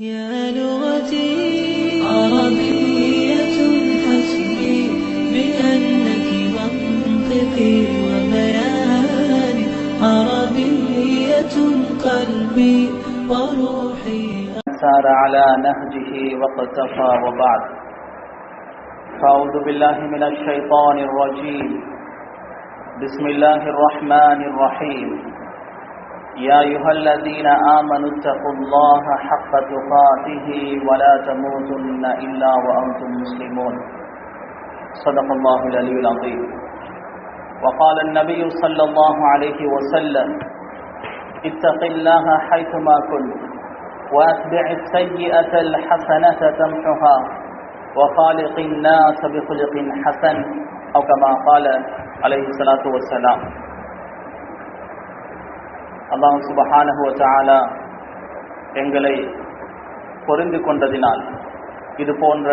يا لغتي عربية حسبي بأنك منطقي وبياني عربية قلبي وروحي. سار على نهجه واقتفى وبعد. فأعوذ بالله من الشيطان الرجيم. بسم الله الرحمن الرحيم. يا أيها الذين آمنوا اتقوا الله حق تقاته ولا تموتن إلا وأنتم مسلمون. صدق الله العلي العظيم. وقال النبي صلى الله عليه وسلم اتق الله حيثما كنت وأتبع السيئة الحسنة تمحها وخالق الناس بخلق حسن أو كما قال عليه الصلاة والسلام. அல்லாஹ் சுபஹானஹு வ எங்களை பொருந்து கொண்டதினால் இது போன்ற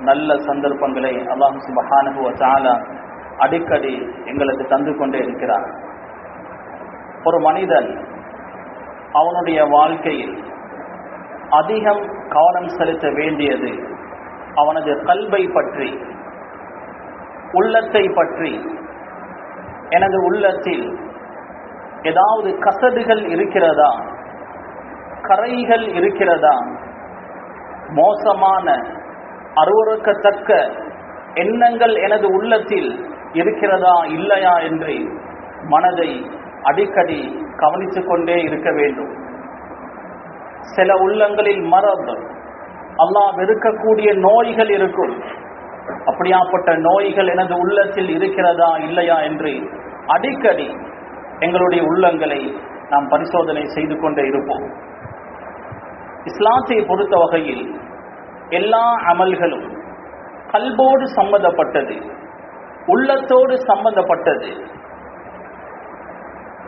நல்ல சந்தர்ப்பங்களை அல்லாஹ் சுபஹானஹு வ அடிக்கடி எங்களுக்கு தந்து கொண்டே இருக்கிறார். ஒரு மனிதன் அவனுடைய வாழ்க்கையில் அதிகம் கவனம் செலுத்த வேண்டியது அவனது கல்வை பற்றி உள்ளத்தை பற்றி எனது உள்ளத்தில் ஏதாவது கசடுகள் இருக்கிறதா? கரைகள் இருக்கிறதா? மோசமான அருவறுக்கத்தக்க எண்ணங்கள் எனது உள்ளத்தில் இருக்கிறதா இல்லையா என்று மனதை அடிக்கடி கவனித்து கொண்டே இருக்க வேண்டும். சில உள்ளங்களில் மரபு அல்லாஹ் வெறுக்கக்கூடிய நோய்கள் இருக்கும். அப்படியாப்பட்ட நோய்கள் எனது உள்ளத்தில் இருக்கிறதா இல்லையா என்று அடிக்கடி எங்களுடைய உள்ளங்களை நாம் பரிசோதனை செய்து கொண்டே இருப்போம். இஸ்லாத்தை பொறுத்த வகையில் எல்லா அமல்களும் கல்போடு சம்பந்தப்பட்டது உள்ளத்தோடு சம்பந்தப்பட்டது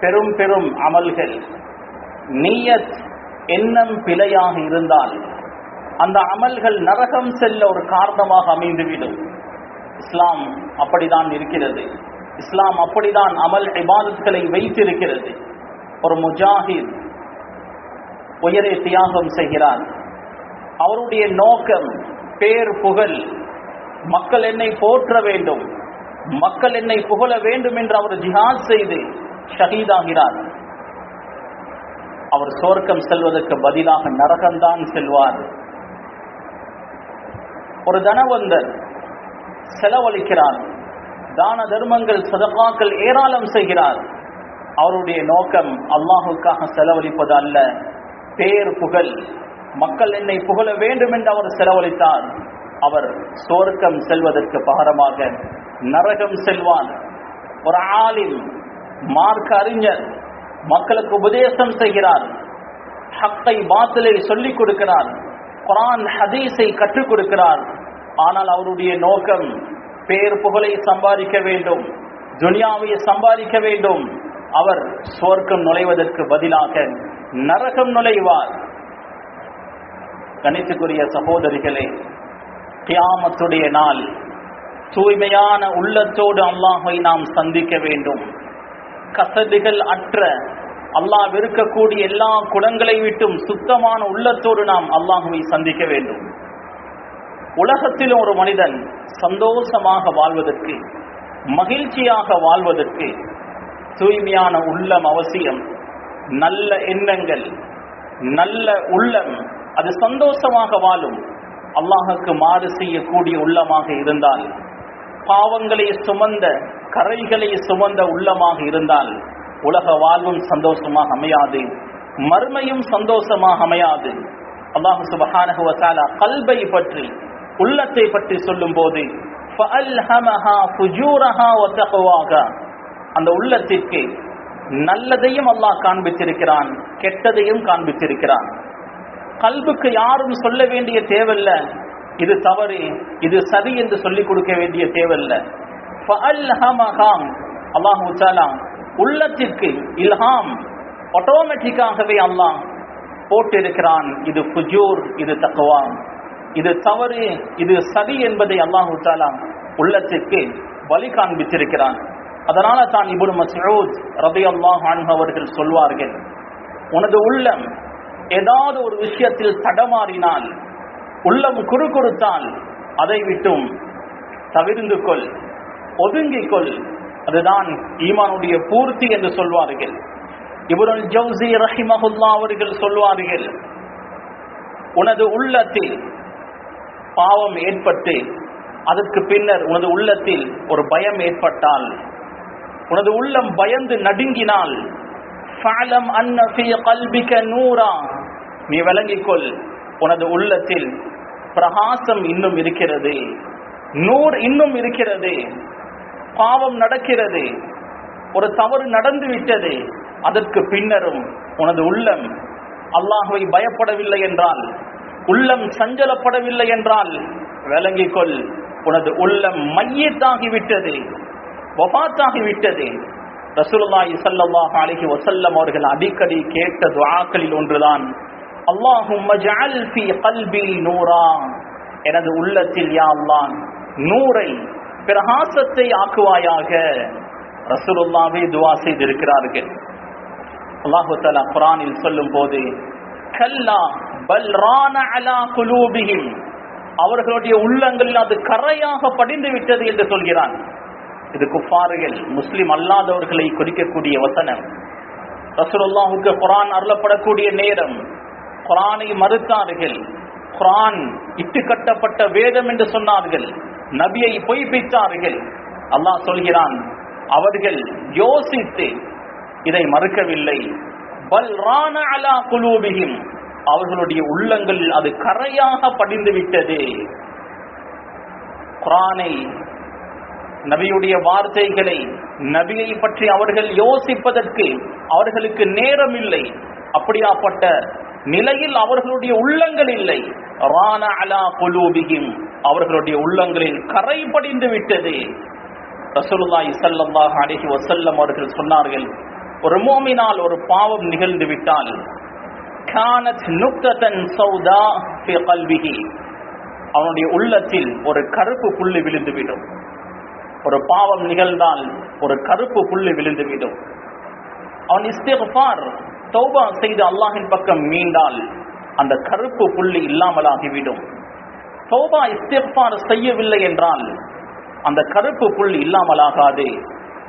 பெரும் பெரும் அமல்கள் நீயத் எண்ணம் பிழையாக இருந்தால் அந்த அமல்கள் நரகம் செல்ல ஒரு காரணமாக அமைந்துவிடும். இஸ்லாம் அப்படிதான் இருக்கிறது. இஸ்லாம் அப்படிதான் அமல் இபாதத்களை வைத்திருக்கிறது. ஒரு முஜாஹித் உயரை தியாகம் செய்கிறார். அவருடைய நோக்கம் பேர் புகழ். மக்கள் என்னை போற்ற வேண்டும். மக்கள் என்னை புகழ வேண்டும் என்று அவர் ஜிஹாத் செய்து ஷஹீதாகிறார். அவர் சோர்க்கம் செல்வதற்கு பதிலாக நரகம்தான் செல்வார். ஒரு தனவந்தர் செலவழிக்கிறார். தான தர்மங்கள் சதகாக்கள் ஏராளம் செய்கிறார். அவருடைய நோக்கம் அல்லாஹுக்காக செலவழிப்பது அல்ல பேர் புகழ். மக்கள் என்னை புகழ வேண்டும் என்று அவர் செலவழித்தார். அவர் சோர்க்கம் செல்வதற்கு பகரமாக நரகம் செல்வான் ஒரு ஆளில் மார்க்க அறிஞர் மக்களுக்கு உபதேசம் செய்கிறார். ஹக்கை பாத்திலை சொல்லிக் கொடுக்கிறார். குரான் ஹதீஸை கற்றுக் கொடுக்கிறார். ஆனால் அவருடைய நோக்கம் பேர் புகழை சம்பாதிக்க வேண்டும். துனியாவை சம்பாதிக்க வேண்டும். அவர் சுவர்க்கம் நுழைவதற்கு பதிலாக நரகம் நுழைவார். கணித்துக்குரிய சகோதரிகளே கியாமத்துடைய நாள் தூய்மையான உள்ளத்தோடு அல்லாஹை நாம் சந்திக்க வேண்டும். கசதிகள் அற்ற அல்லாஹ் இருக்கக்கூடிய எல்லா குணங்களை விட்டும் சுத்தமான உள்ளத்தோடு நாம் அல்லாஹுவை சந்திக்க வேண்டும். உலகத்தில் ஒரு மனிதன் சந்தோஷமாக வாழ்வதற்கு மகிழ்ச்சியாக வாழ்வதற்கு தூய்மையான உள்ளம் அவசியம். நல்ல எண்ணங்கள் நல்ல உள்ளம் அது சந்தோஷமாக வாழும். அல்லாஹுக்கு மாறு செய்யக்கூடிய உள்ளமாக இருந்தால் பாவங்களை சுமந்த கரைகளை சுமந்த உள்ளமாக இருந்தால் உலக வாழ்வும் சந்தோஷமாக அமையாது. மர்மையும் சந்தோஷமாக அமையாது. அல்லாஹு சுபஹானஹுவத்தாலா கல்வை பற்றி உள்ளத்தை பற்றி சொல்லும் போது அந்த உள்ளத்திற்கு நல்லதையும் அல்லாஹ் காண்பித்திருக்கிறான் கெட்டதையும் காண்பித்திருக்கிறான். கல்புக்கு யாரும் சொல்ல வேண்டிய தேவையில்ல. இது தவறு இது சரி என்று சொல்லிக் கொடுக்க வேண்டிய தேவையில்ல. அல்லாஹு உள்ளத்திற்கு இல்ஹாம் ஆட்டோமேட்டிக்காகவே அல்லாஹ் போட்டிருக்கிறான் இது புஜூர் இது தக்குவான் இது தவறு இது சதி என்பதை அல்லாஹு தாலா உள்ளத்திற்கு வழி காண்பித்திருக்கிறான். அதனால தான் இபுன் மசூத் ரபி அல்லாஹ் அவர்கள் சொல்வார்கள் உனது உள்ளம் ஏதாவது ஒரு விஷயத்தில் தடமாறினால் உள்ளம் குறுகுறுத்தால் அதை விட்டும் தவிர்ந்து கொள் ஒதுங்கிக் கொள். அதுதான் ஈமானுடைய பூர்த்தி என்று சொல்வார்கள். இவருள் ஜவுசி ரஹிமஹுல்லா அவர்கள் சொல்வார்கள் உனது உள்ளத்தில் பாவம் ஏற்பட்டு அதற்கு பின்னர் உனது உள்ளத்தில் ஒரு பயம் ஏற்பட்டால் உனது உள்ளம் பயந்து நடுங்கினால் ஃபஅலம் நீ விளங்கிக்கொள் உனது உள்ளத்தில் பிரகாசம் இன்னும் இருக்கிறது நூர் இன்னும் இருக்கிறது பாவம் நடக்கிறது ஒரு தவறு நடந்து விட்டது அதற்கு பின்னரும் உனது உள்ளம் அல்லாஹுவை பயப்படவில்லை என்றால் உள்ளம் சஞ்சலப்படவில்லை என்றால் விளங்கிக் கொள் உனது உள்ளம் மையத்தாகி விட்டது வபாத்தாகி விட்டது ரசூலுல்லாஹி ஸல்லல்லாஹு அலைஹி வஸல்லம் அவர்கள் அடிக்கடி கேட்ட துஆக்களில் ஒன்றுதான் அல்லாஹும்ம ஜஅல் ஃபீ கல்பி நூரா. எனது உள்ளத்தில் யா அல்லாஹ் நூரை பிரகாசத்தை ஆக்குவாயாக. ரசூலுல்லாஹ்வே துஆ செய்திருக்கிறார்கள். அல்லாஹு தஆலா குர்ஆனில் சொல்லும் போது கல்லா அலா அவர்களுடைய உள்ளங்களில் அது கரையாக படிந்து விட்டது என்று சொல்கிறான். இது குஃபார்கள் முஸ்லிம் அல்லாதவர்களை குறிக்கக்கூடிய வசனம். ரசூலுல்லாஹுக்கு குரான் அருளப்படக்கூடிய நேரம். குரானை மறுத்தார்கள். குரான் இட்டு கட்டப்பட்ட வேதம் என்று சொன்னார்கள். நபியை பொய்ப்பித்தார்கள் அல்லாஹ் சொல்கிறான் அவர்கள் யோசித்து இதை மறுக்கவில்லை. பல் ரான அலா குலூபிஹிம். அவர்களுடைய உள்ளங்களில் அது கரையாக படிந்து விட்டது. குரானை நபியுடைய வார்த்தைகளை நபியை பற்றி அவர்கள் யோசிப்பதற்கு அவர்களுக்கு நேரம் இல்லை. அப்படியாப்பட்ட நிலையில் அவர்களுடைய உள்ளங்கள் இல்லை. ரான அலா குலூபிஹிம் அவர்களுடைய உள்ளங்களில் கரை படிந்து விட்டது. ரசூலுல்லாஹி ஸல்லல்லாஹு அலைஹி வஸல்லம் அவர்கள் சொன்னார்கள் ஒரு மோமினால் ஒரு பாவம் நிகழ்ந்து விட்டால் கானத் நுக்தத்தன் சௌதா ஃபி அவனுடைய உள்ளத்தில் ஒரு கருப்பு புள்ளி விழுந்துவிடும். ஒரு பாவம் நிகழ்ந்தால் ஒரு கருப்பு புள்ளி விழுந்துவிடும். அவன் இஸ்திஃபார் தௌபா செய்து அல்லாஹின் பக்கம் மீண்டால் அந்த கருப்பு புள்ளி இல்லாமலாகிவிடும். தௌபா இஸ்திஃபார் செய்யவில்லை என்றால் அந்த கருப்பு புள்ளி இல்லாமலாகாது.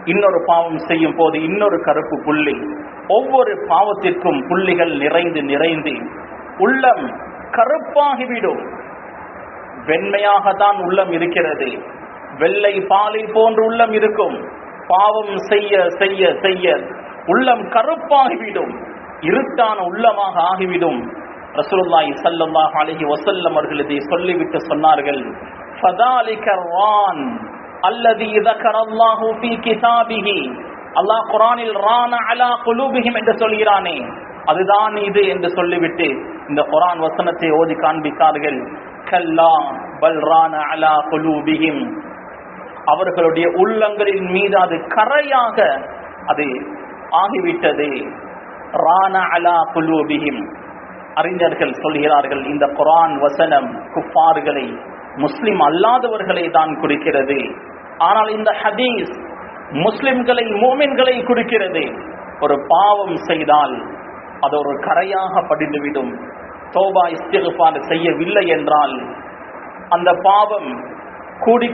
இன்னொரு பாவம் செய்யும் போது இன்னொரு கருப்பு புள்ளி ஒவ்வொரு பாவத்திற்கும் புள்ளிகள் நிறைந்து நிறைந்து உள்ளம் கருப்பாகிவிடும் வெண்மையாகத்தான் உள்ளம் இருக்கிறது வெள்ளை பாலை போன்று உள்ளம் இருக்கும் பாவம் செய்ய செய்ய செய்ய உள்ளம் கருப்பாகிவிடும் இருட்டான உள்ளமாக ஆகிவிடும் ரசூலுல்லாஹி ஸல்லல்லாஹு அலைஹி வஸல்லம் அவர்கள் இதை சொல்லிவிட்டு சொன்னார்கள் ஃபதாலிக ரான் அல்லதி ذكرallahu في كتابه அல்லாஹ் குரானில் ரான அலா குலூபிஹிம் என்று சொல்கிறானே. அதுதான் இது என்று சொல்லிவிட்டு இந்த குரான் வசனத்தை ஓதி காண்பித்தார்கள். கல்லா பல் அலா குலூபிஹிம். அவர்களுடைய உள்ளங்களின் மீது அது கரையாக அது ஆகிவிட்டது. ரான அலா குலூபிஹிம். அறிஞர்கள் சொல்கிறார்கள் இந்த குரான் வசனம் குப்பார்களை முஸ்லிம் அல்லாதவர்களை தான் குறிக்கிறது. ஆனால் இந்த ஹதீஸ் முஸ்லிம்களை மோமின்களை குடிக்கிறது. ஒரு பாவம் செய்தால் அது ஒரு கரையாக படிந்துவிடும். தோபா இஸ்திஃபார் செய்யவில்லை என்றால் அந்த பாவம் கூடி